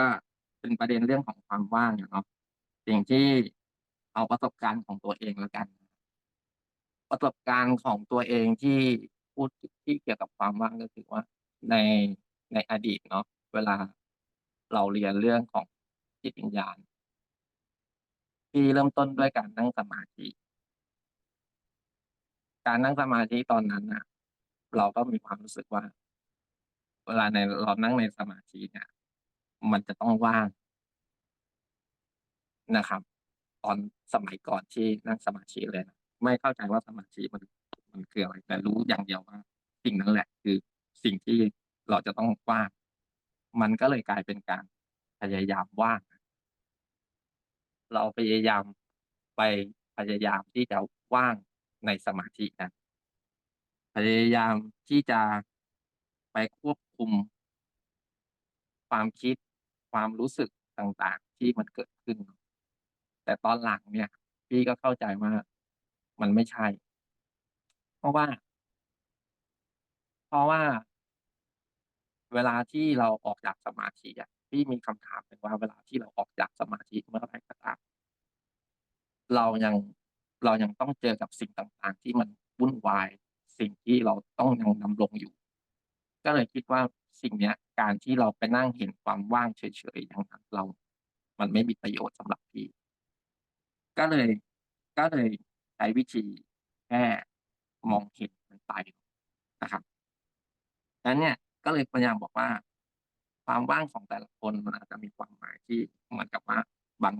ก็เป็นประเด็นเรื่องของความว่างเนาะสิ่งที่เอาประสบการณ์ของตัวเองแล้วกัน ประสบการณ์ของตัวเองที่พูดที่เกี่ยวกับความว่างก็คือว่าในในอดีตเนาะเวลาเราเรียนเรื่องของจิตวิญญาณที่เริ่มต้นด้วยการนั่งสมาธิ การนั่งสมาธิตอนนั้นน่ะ เราก็มีความรู้สึกว่า เวลาในเรานั่งในสมาธิเนี่ย มันจะต้องว่างนะครับ ตอนสมัยก่อนที่นั่งสมาธิเลยนะไม่เข้าใจว่าสมาธิมันมันคืออะไร แต่รู้อย่างเดียวว่า สิ่งนั้นแหละ คือสิ่งที่เราจะต้องว่าง มันก็เลยกลายเป็นการพยายามว่าง เราพยายามไปพยายามที่จะว่างในสมาธินั้นพยายามที่จะไปควบคุมความคิด ความรู้สึกต่างๆ ที่มันเกิดขึ้น แต่ตอนหลังเนี่ย พี่ก็เข้าใจว่ามันไม่ใช่ เพราะว่า เพราะว่า เวลาที่เราออกจากสมาธิอะพี่มีคำถามหนึ่งว่าเวลาที่เราออกจากสมาธิเมื่อไหร่ก็ตามเรายังเรายังต้องเจอกับสิ่งต่างๆ ที่มันวุ่นวาย สิ่งที่เราต้องยังดำรงอยู่ ก็เลยคิดว่าสิ่งเนี้ย การที่เราไปนั่งเห็นความว่างเฉยๆอย่างนั้นเรา มันไม่มีประโยชน์สำหรับพี่ ก็เลย ก็เลยใช้วิธีแค่มองเห็นมันไปนะครับฉะนั้นเนี่ยก็เลยพยายามบอกว่า ความว่างของแต่ละคนมันอาจจะมีความหมายที่เหมือนกับว่าบาง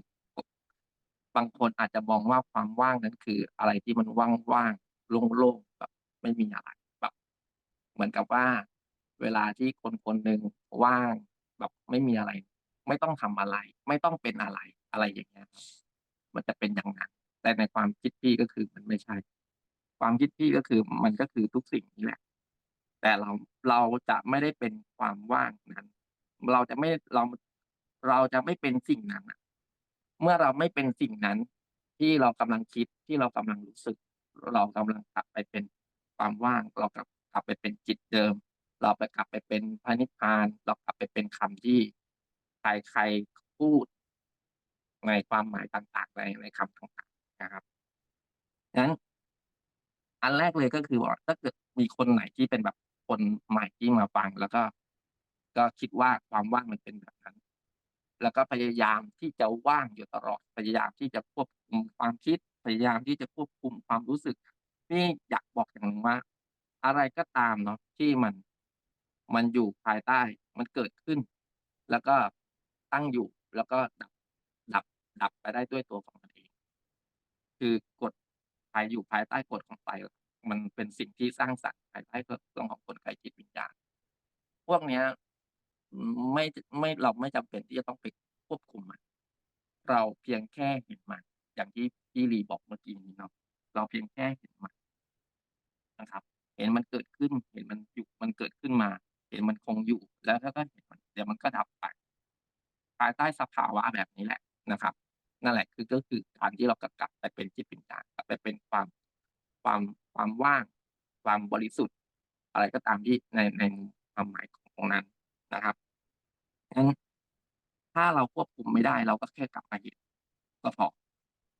บางคนอาจจะมองว่าความว่างนั้นคืออะไรที่มันว่างๆโล่งๆแบบไม่มีอะไรแบบ เหมือนกับว่า เวลาที่คนคนหนึ่งว่างแบบไม่มีอะไร ไม่ต้องทำอะไร ไม่ต้องเป็นอะไรอะไรอย่างเงี้ยมันจะเป็นอย่างงั้นแต่ในความคิดพี่ก็คือมันไม่ใช่ ความคิดพี่ก็คือมันก็คือทุกสิ่งนี่แหละ แต่เราเราจะไม่ได้เป็นความว่างนั้น เราจะไม่เราเราจะไม่เป็นสิ่งนั้นน่ะเมื่อเราไม่เป็นสิ่งนั้น ที่เรากำลังคิดที่เรากำลังรู้สึก เรากำลังกลับไปเป็นความว่าง เรากลับกลับไปเป็นจิตเดิม เราไปกลับไปเป็นพระนิพพาน เรากลับไปเป็นคำที่ใครๆพูด ในความหมายต่างๆในในคำต่างๆนะครับงั้นอันแรกเลยก็คือว่าถ้าเกิดมีคนไหนที่เป็นแบบคนใหม่ที่มาฟัง แล้วก็ ก็คิดว่าความว่างมันเป็นแบบนั้น แล้วก็พยายามที่จะว่างอยู่ตลอดพยายามที่จะควบคุมความคิดพยายามที่จะควบคุมความรู้สึกพี่อยากบอกอย่างหนึ่งว่า อะไรก็ตามเนาะที่มัน มันอยู่ภายใต้ มันเกิดขึ้น แล้วก็ตั้งอยู่ แล้วก็ดับ ดับ ดับไปได้ด้วยตัวของมันเอง คือกฎภายอยู่ภายใต้กฎของไตรมันเป็นสิ่งที่สร้างสรรค์ภายใต้เรื่องของกลไกจิตวิญญาณ พวกเนี้ยไม่ไม่เราไม่จำเป็นที่จะต้องไปควบคุมมัน เราเพียงแค่เห็นมัน อย่างที่พี่ลีบอกเมื่อกี้นี้เนาะ เราเพียงแค่เห็นมันนะครับ เห็นมันเกิดขึ้น เห็นมันอยู่ มันเกิดขึ้นมา เห็นมันคงอยู่แล้วถ้าก็เห็นมันเดี๋ยวมันก็ดับไปภายใต้สภาวะแบบนี้แหละนะครับ นั่นแหละคือก็คือการที่เราจะกลับไปเป็นจิตวิญญาณกลับไปเป็นความความความว่าง ความบริสุทธิ์ อะไรก็ตามที่ในในความหมายของตรงนั้นนะครับงั้นถ้าเราควบคุมไม่ได้ เราก็แค่กลับมาเห็นก็พอ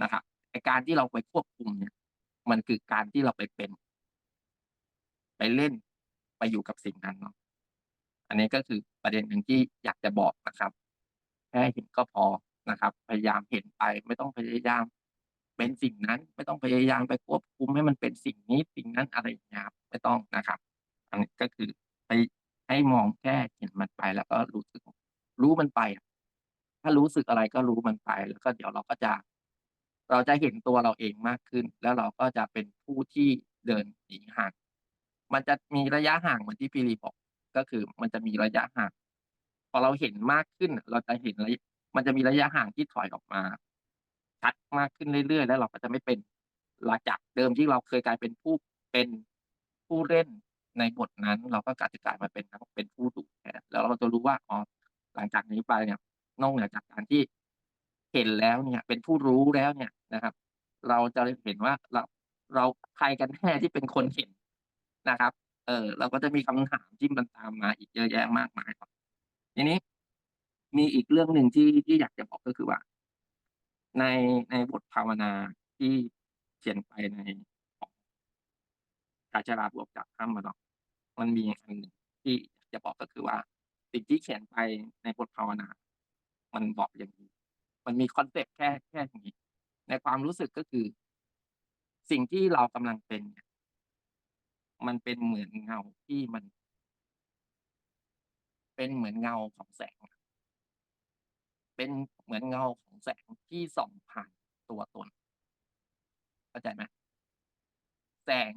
นะครับไอการที่เราไปควบคุมเนี่ย มันคือการที่เราไปเป็น ไปเล่นไปอยู่กับสิ่งนั้นเนาะ อันนี้ก็คือประเด็นหนึ่งที่อยากจะบอกนะครับแค่เห็นก็พอนะครับ พยายามเห็นไปไม่ต้องพยายามเป็นสิ่งนั้น ไม่ต้องพยายามไปควบคุมให้มันเป็นสิ่งนี้สิ่งนั้นอะไรอย่างเงี้ยครับไม่ต้องนะครับ อันนี้ก็คือไปให้มองแค่เห็นมันไปแล้วก็รู้สึกรู้มันไป ถ้ารู้สึกอะไรก็รู้มันไปแล้วก็เดี๋ยวเราก็จะ เราจะเห็นตัวเราเองมากขึ้น แล้วเราก็จะเป็นผู้ที่เดินหนีห่าง มันจะมีระยะห่างเหมือนที่พี่ลีบอก ก็คือมันจะมีระยะห่าง พอเราเห็นมากขึ้น เราจะเห็นระยะมันจะมีระยะห่างที่ถอยออกมา ชัดมากขึ้นเรื่อยๆ แล้วเราก็จะไม่เป็นลจากเดิมที่เราเคยกลายเป็นผู้เป็นผู้เล่นในบทนั้น เราก็กลับจะกลายมาเป็นเป็นผู้ดูแทนแล้วเราจะรู้ว่าอ๋อหลังจากนี้ไปเนี่ย นอกเหนือจากการที่เห็นแล้วเนี่ย เป็นผู้รู้แล้วเนี่ยนะครับ เราจะเห็นว่าเราเราใครกันแน่ที่เป็นคนเห็นนะครับ เออเราก็จะมีคำถามที่มันตามมาอีกเยอะแยะมากมายครับ ทีนี้มีอีกเรื่องหนึ่งที่ที่อยากจะบอกก็คือว่า ในในบทภาวนาที่เขียนไปในของกาจนาบวกจากถ้ำอะเนาะมันมีอันหนึ่งที่จะบอกก็คือว่า สิ่งที่เขียนไปในบทภาวนา มันบอกอย่างงี้ มันมีคอนเซปต์แค่แค่นี้ ในความรู้สึกก็คือ สิ่งที่เรากำลังเป็นเนี่ย มันเป็นเหมือนเงาที่มัน เป็นเหมือนเงาของแสง เป็นเหมือนเงาของแสงที่ส่องผ่านตัวตนเข้าใจไหม?แสง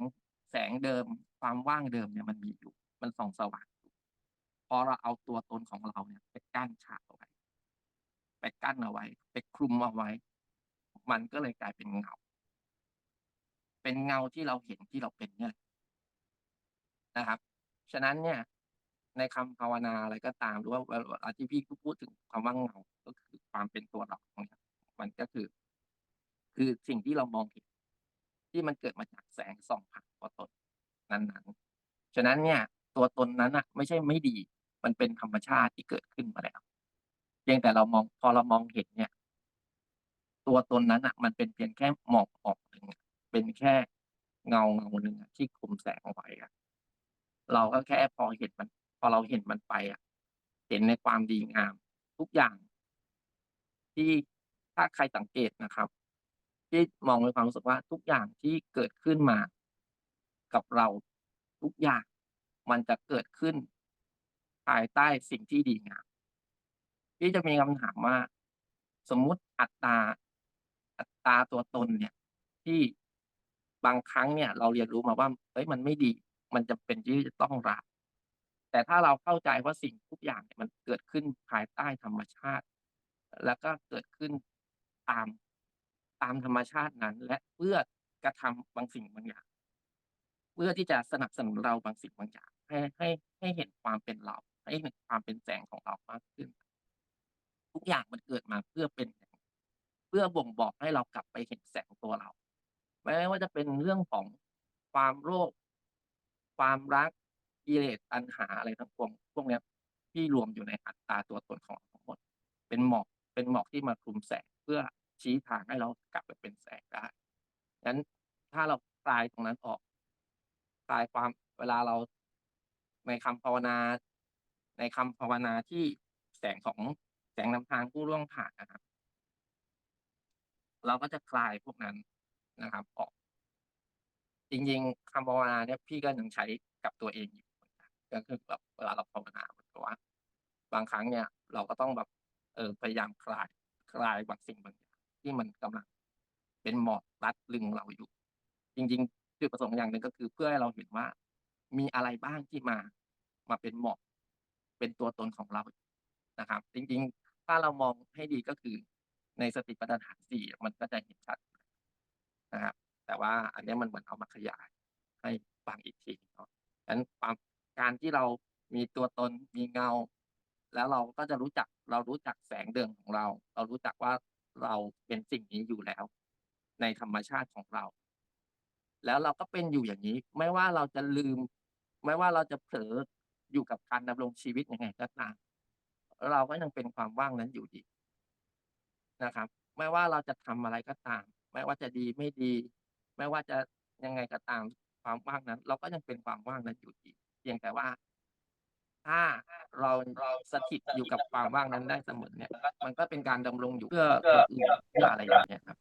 แสงเดิมความว่างเดิมเนี่ยมันมีอยู่ มันส่องสว่างอยู่พอเราเอาตัวตนของเราเนี่ย ไปกั้นฉากเอาไว้ไปกั้นเอาไว้ ไปคลุมเอาไว้ มันก็เลยกลายเป็นเงา เป็นเงาที่เราเห็นที่เราเป็นเนี่ย นะครับ ฉะนั้นเนี่ย ในคำภาวนาอะไรก็ตาม หรือว่าเวลาที่พี่พูดถึงคำว่าเงาก็คือความเป็นตัวเราตรงเนี้ยมันก็คือ คือสิ่งที่เรามองเห็นที่มันเกิดมาจากแสงส่องผ่านตัวตนนั้นๆ ฉะนั้นเนี่ย ตัวตนนั้นน่ะ ไม่ใช่ไม่ดี มันเป็นธรรมชาติที่เกิดขึ้นมาแล้วเพียงแต่เรามองพอเรามองเห็นเนี่ย ตัวตนนั้นน่ะ มันเป็นเพียงแค่หมอกหมอกหนึ่งเป็นแค่เงาเงาหนึ่งที่คลุมแสงเอาไว้อะ เราก็แค่พอเห็นมัน พอเราเห็นมันไปอะเห็นในความดีงาม ทุกอย่าง ที่ถ้าใครสังเกตนะครับ ที่มองในความรู้สึกว่าทุกอย่างที่เกิดขึ้นมา กับเราทุกอย่าง มันจะเกิดขึ้น ภายใต้สิ่งที่ดีงามพี่จะมีคำถามว่า สมมุติอัตราอัตราตัวตนเนี่ย ที่บางครั้งเนี่ย เราเรียนรู้มาว่าเฮ้ยมันไม่ดี มันจำเป็นที่จะต้องละแต่ถ้าเราเข้าใจว่าสิ่งทุกอย่างเนี่ยมันเกิดขึ้นภายใต้ธรรมชาติ แล้วก็เกิดขึ้นตามตามธรรมชาตินั้น และเพื่อกระทำบางสิ่งบางอย่าง เพื่อที่จะสนับสนุนเราบางสิ่งบางอย่าง ให้ให้ให้เห็นความเป็นเรา ให้เห็นความเป็นแสงของเรามากขึ้น ทุกอย่างมันเกิดมาเพื่อเป็น เพื่อบ่งบอกให้เรากลับไปเห็นแสงตัวเราแม้ว่าจะเป็นเรื่องของความโลภ ความรักกิเลสตัณหาอะไรทั้งปวงพวกนี้ที่รวมอยู่ในอัตราตัวตนของเราทั้งหมด เป็นหมอกเป็นหมอกที่มาคลุมแสงเพื่อชี้ทางให้เรากลับไปเป็นแสงได้งั้นถ้าเราคลายตรงนั้นออกคลายความเวลาเราในคำภาวนา ในคำภาวนาที่แสงของแสงนำทางผู้ล่วงผ่านนะครับ เราก็จะคลายพวกนั้นนะครับ ออก จริงๆคำภาวนาเนี่ยพี่ก็ยังใช้กับตัวเองอยู่เหมือนกันก็คือแบบเวลาเราภาวนาเหมือนกับว่า บางครั้งเนี่ย เราก็ต้องแบบเออพยายามคลายคลายบางสิ่งบางอย่างที่มันกำลัง เป็นหมอกรัดรึงเราอยู่ จริง ๆ จุดประสงค์อย่างหนึ่งก็คือ เพื่อให้เราเห็นว่า มีอะไรบ้างที่มา มาเป็นหมอกเป็นตัวตนของเรานะครับ จริง ๆ ถ้าเรามองให้ดีก็คือในสติปัฏฐาน4มันก็จะเห็นชัดนะครับ แต่ว่าอันนี้มันเหมือนเอามาขยายให้ฟังอีกทีเนาะงั้นความการที่เรามีตัวตนมีเงา แล้วเราก็จะรู้จักเรารู้จักแสงเดิมของเรา เรารู้จักว่าเราเป็นสิ่งนี้อยู่แล้ว ในธรรมชาติของเรา แล้วเราก็เป็นอยู่อย่างนี้ ไม่ว่าเราจะลืม ไม่ว่าเราจะเผลออยู่กับการดำรงชีวิตยังไงก็ตามเราก็ยังเป็นความว่างนั้นอยู่ดีนะครับ ไม่ว่าเราจะทำอะไรก็ตาม ไม่ว่าจะดีไม่ดี ไม่ว่าจะยังไงก็ตามความว่างนั้น เราก็ยังเป็นความว่างนั้นอยู่ดีเพียงแต่ว่า ถ้าเราเราสถิตอยู่กับความว่างนั้นได้เสมอเนี่ย มันก็เป็นการดำรงอยู่เพื่อคนอื่นเพื่ออะไรอย่างเงี้ยครับ